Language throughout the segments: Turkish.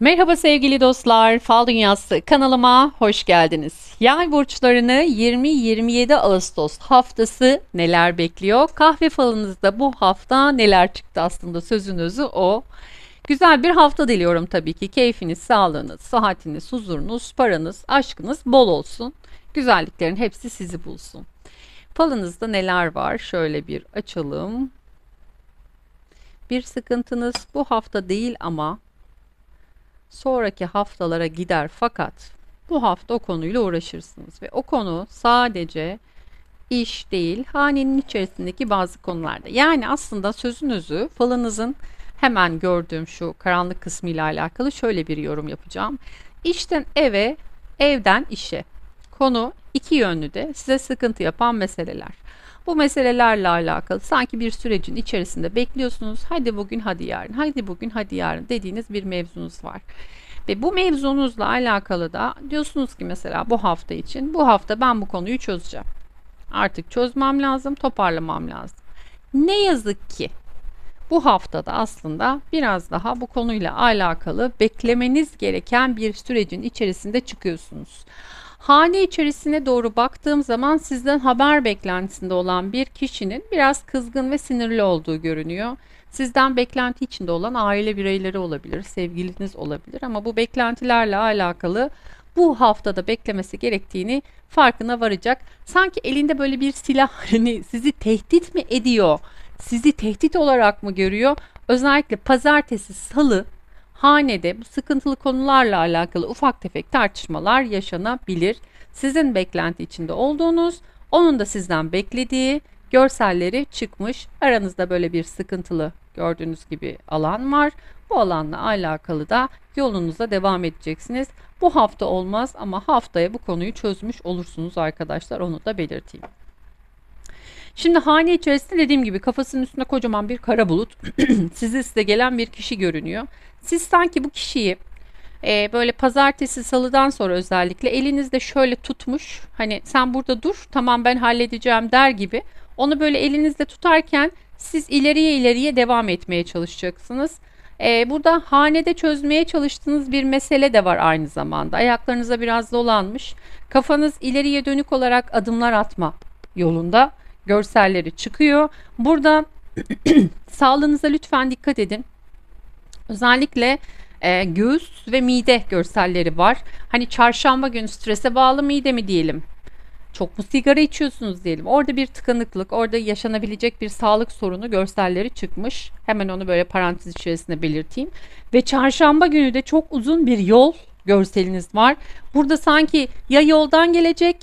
Merhaba sevgili dostlar, Fal Dünyası kanalıma hoş geldiniz. Yay burçlarını 20-27 Ağustos haftası neler bekliyor? Kahve falınızda bu hafta neler çıktı aslında sözün özü o. Güzel bir hafta diliyorum tabii ki. Keyfiniz, sağlığınız, sıhhatiniz, huzurunuz, paranız, aşkınız bol olsun. Güzelliklerin hepsi sizi bulsun. Falınızda neler var? Şöyle bir açalım. Bir sıkıntınız bu hafta değil ama sonraki haftalara gider fakat bu hafta o konuyla uğraşırsınız ve o konu sadece iş değil hanenin içerisindeki bazı konularda. Yani aslında sözün özü falınızın hemen gördüğüm şu karanlık kısmı ile alakalı şöyle bir yorum yapacağım. İşten eve, evden işe. Konu iki yönlü de size sıkıntı yapan meseleler. Bu meselelerle alakalı sanki bir sürecin içerisinde bekliyorsunuz. Hadi bugün, hadi yarın, hadi bugün, hadi yarın dediğiniz bir mevzunuz var. Ve bu mevzunuzla alakalı da diyorsunuz ki mesela bu hafta için bu hafta ben bu konuyu çözeceğim. Artık çözmem lazım, toparlamam lazım. Ne yazık ki bu haftada aslında biraz daha bu konuyla alakalı beklemeniz gereken bir sürecin içerisinde çıkıyorsunuz. Hane içerisine doğru baktığım zaman sizden haber beklentisinde olan bir kişinin biraz kızgın ve sinirli olduğu görünüyor. Sizden beklenti içinde olan aile bireyleri olabilir, sevgiliniz olabilir ama bu beklentilerle alakalı bu haftada beklemesi gerektiğini farkına varacak. Sanki elinde böyle bir silah hani sizi tehdit mi ediyor? Sizi tehdit olarak mı görüyor? Özellikle pazartesi, salı hanede bu sıkıntılı konularla alakalı ufak tefek tartışmalar yaşanabilir. Sizin beklenti içinde olduğunuz, onun da sizden beklediği görselleri çıkmış. Aranızda böyle bir sıkıntılı gördüğünüz gibi alan var. Bu alanla alakalı da yolunuza devam edeceksiniz. Bu hafta olmaz ama haftaya bu konuyu çözmüş olursunuz arkadaşlar. Onu da belirteyim. Şimdi hane içerisinde dediğim gibi kafasının üstünde kocaman bir kara bulut. Sizi size gelen bir kişi görünüyor. Siz sanki bu kişiyi e, böyle pazartesi salıdan sonra özellikle elinizde şöyle tutmuş. Hani sen burada dur tamam ben halledeceğim der gibi. Onu böyle elinizde tutarken siz ileriye ileriye devam etmeye çalışacaksınız. Ee, burada hanede çözmeye çalıştığınız bir mesele de var aynı zamanda. Ayaklarınıza biraz dolanmış. Kafanız ileriye dönük olarak adımlar atma yolunda görselleri çıkıyor. Burada sağlığınıza lütfen dikkat edin. Özellikle e, göğüs ve mide görselleri var. Hani çarşamba günü strese bağlı mide mi diyelim? Çok mu sigara içiyorsunuz diyelim. Orada bir tıkanıklık, orada yaşanabilecek bir sağlık sorunu görselleri çıkmış. Hemen onu böyle parantez içerisinde belirteyim. Ve çarşamba günü de çok uzun bir yol görseliniz var. Burada sanki ya yoldan gelecek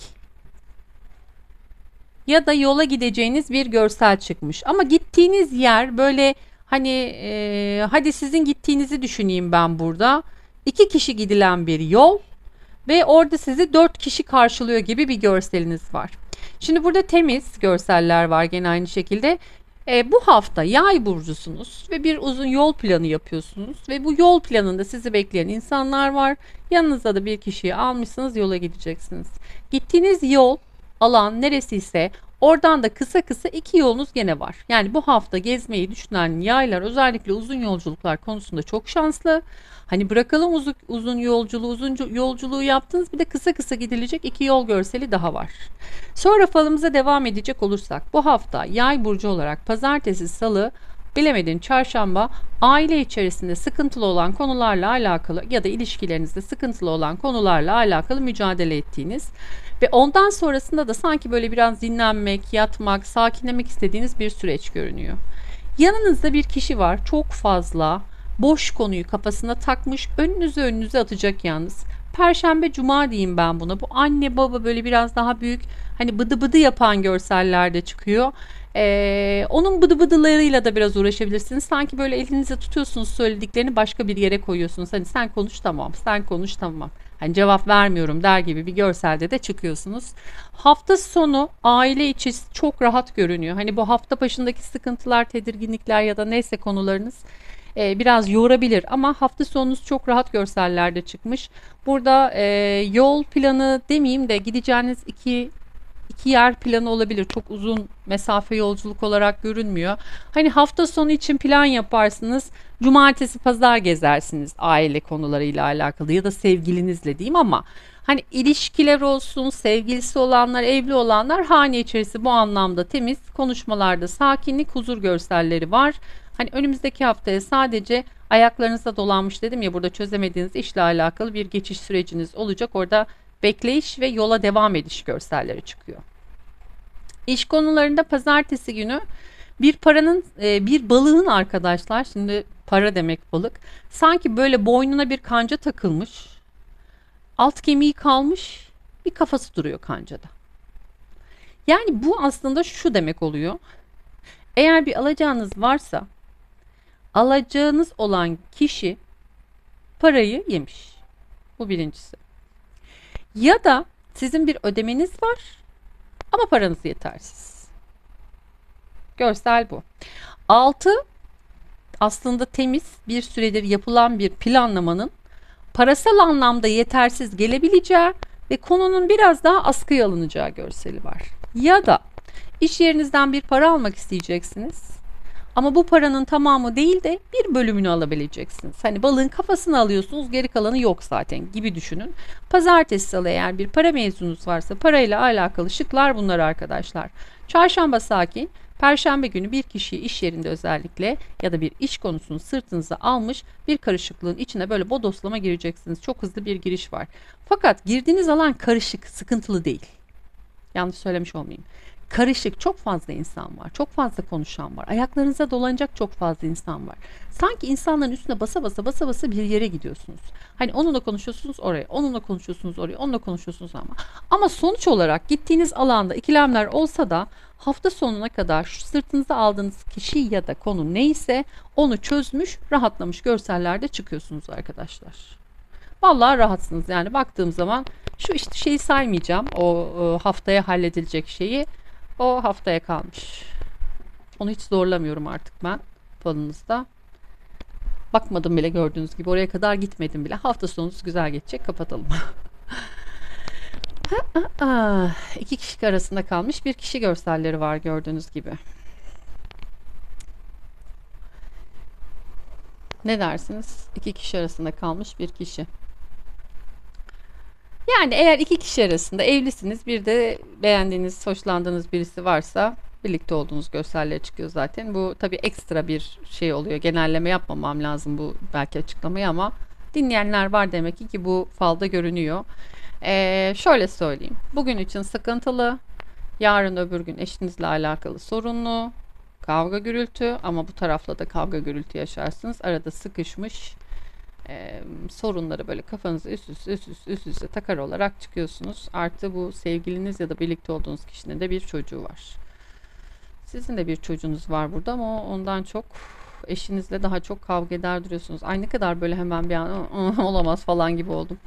ya da yola gideceğiniz bir görsel çıkmış. Ama gittiğiniz yer böyle hani e, hadi sizin gittiğinizi düşüneyim ben burada. İki kişi gidilen bir yol ve orada sizi dört kişi karşılıyor gibi bir görseliniz var. Şimdi burada temiz görseller var gene aynı şekilde. E, bu hafta yay burcusunuz ve bir uzun yol planı yapıyorsunuz ve bu yol planında sizi bekleyen insanlar var. Yanınızda da bir kişiyi almışsınız yola gideceksiniz. Gittiğiniz yol alan neresi ise oradan da kısa kısa iki yolunuz gene var. Yani bu hafta gezmeyi düşünen yaylar özellikle uzun yolculuklar konusunda çok şanslı. Hani bırakalım uzun, uzun yolculuğu, uzun yolculuğu yaptınız bir de kısa kısa gidilecek iki yol görseli daha var. Sonra falımıza devam edecek olursak bu hafta yay burcu olarak pazartesi, salı, bilemedin çarşamba aile içerisinde sıkıntılı olan konularla alakalı ya da ilişkilerinizde sıkıntılı olan konularla alakalı mücadele ettiğiniz ve ondan sonrasında da sanki böyle biraz dinlenmek, yatmak, sakinlemek istediğiniz bir süreç görünüyor. Yanınızda bir kişi var çok fazla boş konuyu kafasına takmış önünüze önünüze atacak yalnız. Perşembe cuma diyeyim ben buna. Bu anne baba böyle biraz daha büyük hani bıdı bıdı yapan görsellerde çıkıyor. Ee, onun bıdı bıdılarıyla da biraz uğraşabilirsiniz. Sanki böyle elinize tutuyorsunuz söylediklerini başka bir yere koyuyorsunuz. Hani sen konuş tamam, sen konuş tamam. Hani cevap vermiyorum der gibi bir görselde de çıkıyorsunuz. Hafta sonu aile içi çok rahat görünüyor. Hani bu hafta başındaki sıkıntılar, tedirginlikler ya da neyse konularınız e, biraz yorabilir ama hafta sonunuz çok rahat görsellerde çıkmış. Burada e, yol planı demeyeyim de gideceğiniz iki iki yer planı olabilir. Çok uzun mesafe yolculuk olarak görünmüyor. Hani hafta sonu için plan yaparsınız. Cumartesi pazar gezersiniz aile konularıyla alakalı ya da sevgilinizle diyeyim ama hani ilişkiler olsun, sevgilisi olanlar, evli olanlar hane içerisi bu anlamda temiz. Konuşmalarda sakinlik, huzur görselleri var. Hani önümüzdeki haftaya sadece ayaklarınıza dolanmış dedim ya burada çözemediğiniz işle alakalı bir geçiş süreciniz olacak. Orada bekleyiş ve yola devam ediş görselleri çıkıyor. İş konularında pazartesi günü bir paranın e, bir balığın arkadaşlar şimdi para demek balık sanki böyle boynuna bir kanca takılmış alt kemiği kalmış bir kafası duruyor kancada. Yani bu aslında şu demek oluyor. Eğer bir alacağınız varsa alacağınız olan kişi parayı yemiş. Bu birincisi. Ya da sizin bir ödemeniz var ama paranız yetersiz. Görsel bu. 6 aslında temiz bir süredir yapılan bir planlamanın parasal anlamda yetersiz gelebileceği ve konunun biraz daha askıya alınacağı görseli var. Ya da iş yerinizden bir para almak isteyeceksiniz. Ama bu paranın tamamı değil de bir bölümünü alabileceksiniz. Hani balığın kafasını alıyorsunuz geri kalanı yok zaten gibi düşünün. Pazartesi salı eğer bir para mevzunuz varsa parayla alakalı şıklar bunlar arkadaşlar. Çarşamba sakin, Perşembe günü bir kişiyi iş yerinde özellikle ya da bir iş konusunu sırtınıza almış bir karışıklığın içine böyle bodoslama gireceksiniz. Çok hızlı bir giriş var. Fakat girdiğiniz alan karışık, sıkıntılı değil. Yanlış söylemiş olmayayım karışık çok fazla insan var. Çok fazla konuşan var. Ayaklarınıza dolanacak çok fazla insan var. Sanki insanların üstüne basa basa basa basa bir yere gidiyorsunuz. Hani onunla konuşuyorsunuz oraya, onunla konuşuyorsunuz oraya, onunla konuşuyorsunuz ama. Ama sonuç olarak gittiğiniz alanda ikilemler olsa da hafta sonuna kadar şu sırtınıza aldığınız kişi ya da konu neyse onu çözmüş, rahatlamış görsellerde çıkıyorsunuz arkadaşlar. Vallahi rahatsınız yani baktığım zaman şu işte şeyi saymayacağım o haftaya halledilecek şeyi o haftaya kalmış. Onu hiç zorlamıyorum artık ben falınızda. Bakmadım bile gördüğünüz gibi. Oraya kadar gitmedim bile. Hafta sonu güzel geçecek. Kapatalım. İki kişi arasında kalmış bir kişi görselleri var gördüğünüz gibi. Ne dersiniz? İki kişi arasında kalmış bir kişi. Yani eğer iki kişi arasında evlisiniz bir de beğendiğiniz, hoşlandığınız birisi varsa birlikte olduğunuz görseller çıkıyor zaten. Bu tabii ekstra bir şey oluyor. Genelleme yapmamam lazım bu belki açıklamayı ama dinleyenler var demek ki ki bu falda görünüyor. Ee, şöyle söyleyeyim. Bugün için sıkıntılı, yarın öbür gün eşinizle alakalı sorunlu, kavga gürültü ama bu tarafla da kavga gürültü yaşarsınız. Arada sıkışmış e, sorunları böyle kafanızı üst üste üst üste üst üste takar olarak çıkıyorsunuz. Artı bu sevgiliniz ya da birlikte olduğunuz kişinin de bir çocuğu var. Sizin de bir çocuğunuz var burada ama ondan çok eşinizle daha çok kavga eder duruyorsunuz. Ay ne kadar böyle hemen bir an olamaz falan gibi oldum.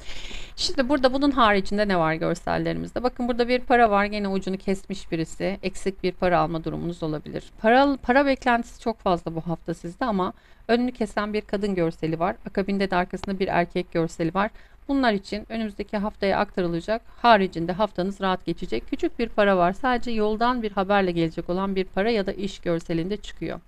Şimdi burada bunun haricinde ne var görsellerimizde? Bakın burada bir para var. Gene ucunu kesmiş birisi. Eksik bir para alma durumunuz olabilir. Para, para beklentisi çok fazla bu hafta sizde ama önünü kesen bir kadın görseli var. Akabinde de arkasında bir erkek görseli var. Bunlar için önümüzdeki haftaya aktarılacak. Haricinde haftanız rahat geçecek. Küçük bir para var. Sadece yoldan bir haberle gelecek olan bir para ya da iş görselinde çıkıyor.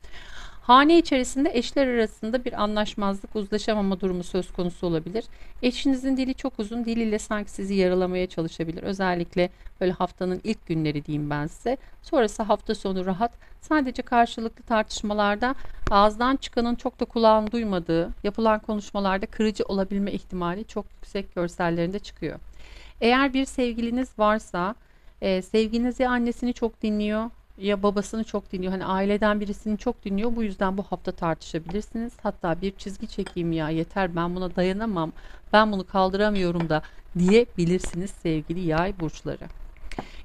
Hane içerisinde eşler arasında bir anlaşmazlık, uzlaşamama durumu söz konusu olabilir. Eşinizin dili çok uzun, diliyle sanki sizi yaralamaya çalışabilir. Özellikle böyle haftanın ilk günleri diyeyim ben size. Sonrası hafta sonu rahat. Sadece karşılıklı tartışmalarda ağızdan çıkanın çok da kulağın duymadığı, yapılan konuşmalarda kırıcı olabilme ihtimali çok yüksek görsellerinde çıkıyor. Eğer bir sevgiliniz varsa, e, sevgiliniz ya annesini çok dinliyor ya babasını çok dinliyor. Hani aileden birisini çok dinliyor. Bu yüzden bu hafta tartışabilirsiniz. Hatta bir çizgi çekeyim ya yeter ben buna dayanamam. Ben bunu kaldıramıyorum da diyebilirsiniz sevgili yay burçları.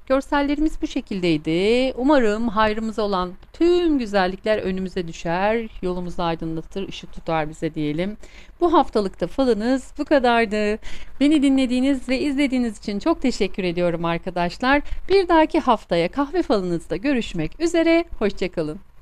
Görsellerimiz bu şekildeydi. Umarım hayrımıza olan tüm güzellikler önümüze düşer, yolumuzu aydınlatır, ışık tutar bize diyelim. Bu haftalıkta falınız bu kadardı. Beni dinlediğiniz ve izlediğiniz için çok teşekkür ediyorum arkadaşlar. Bir dahaki haftaya kahve falınızda görüşmek üzere. Hoşçakalın.